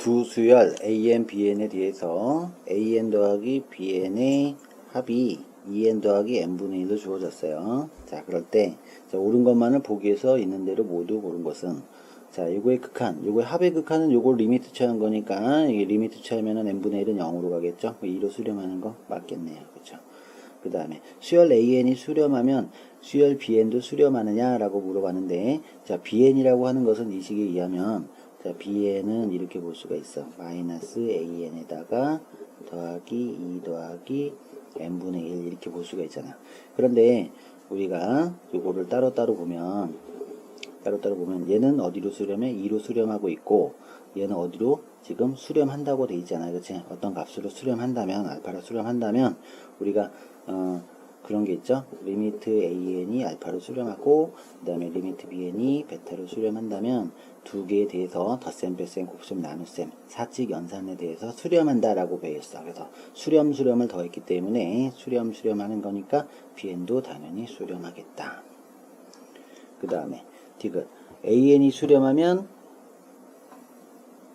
두 수열 AN, BN에 대해서 AN 더하기 BN의 합이 2N 더하기 N분의 1로 주어졌어요. 자, 그럴 때, 자, 옳은 것만을 보기에서 있는 대로 모두 고른 것은, 자, 요거의 극한, 요거의 합의 극한은 요걸 리미트 처한 거니까, 이게 리미트 처하면은 N분의 1은 0으로 가겠죠? 2로 수렴하는 거 맞겠네요. 그쵸? 그 다음에, 수열 AN이 수렴하면, 수열 BN도 수렴하느냐라고 물어봤는데, 자, BN이라고 하는 것은 이 식에 의하면, 자, BN은 이렇게 볼 수가 있어. 마이너스 AN에다가 더하기 2 더하기 n분의 1 이렇게 볼 수가 있잖아. 그런데 우리가 요거를 따로따로 보면 따로따로 보면 얘는 어디로 수렴해? 2로 수렴하고 있고 얘는 어디로 지금 수렴한다고 돼 있잖아요. 그치? 어떤 값으로 수렴한다면 알파로 수렴한다면 우리가 어 그런 게 있죠. 리미트 an이 알파로 수렴하고 그 다음에 리미트 bn이 베타로 수렴한다면 두 개에 대해서 덧셈, 뺄셈, 곱셈, 나눗셈, 사칙, 연산에 대해서 수렴한다라고 배웠어. 그래서 수렴, 수렴을 더했기 때문에 수렴, 수렴하는 거니까 bn도 당연히 수렴하겠다. 그 다음에 디귿 an이 수렴하면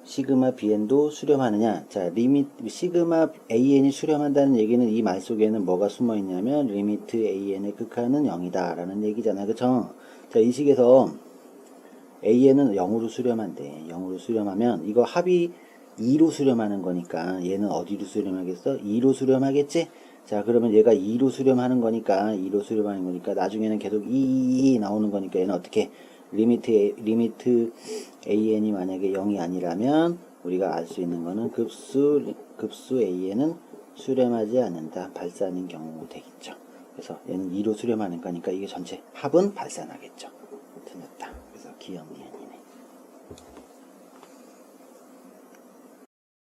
시그마 bn도 수렴하느냐? 자, 리밋 시그마 an이 수렴한다는 얘기는 이 말 속에는 뭐가 숨어 있냐면 리미트 an의 극한은 0이다라는 얘기잖아. 그쵸? 자, 이 식에서 an은 0으로 수렴한대. 0으로 수렴하면 이거 합이 2로 수렴하는 거니까 얘는 어디로 수렴하겠어? 2로 수렴하겠지? 자, 그러면 얘가 2로 수렴하는 거니까 2로 수렴하는 거니까 나중에는 계속 2, 2 나오는 거니까 얘는 어떻게 리미트 A- 리미트 an이 만약에 0이 아니라면 우리가 알 수 있는 거는 급수 급수 an은 수렴하지 않는다 발산인 경우 되겠죠. 그래서 얘는 2로 수렴하는 거니까 이게 전체 합은 발산하겠죠. 틀렸다. 그래서 기억니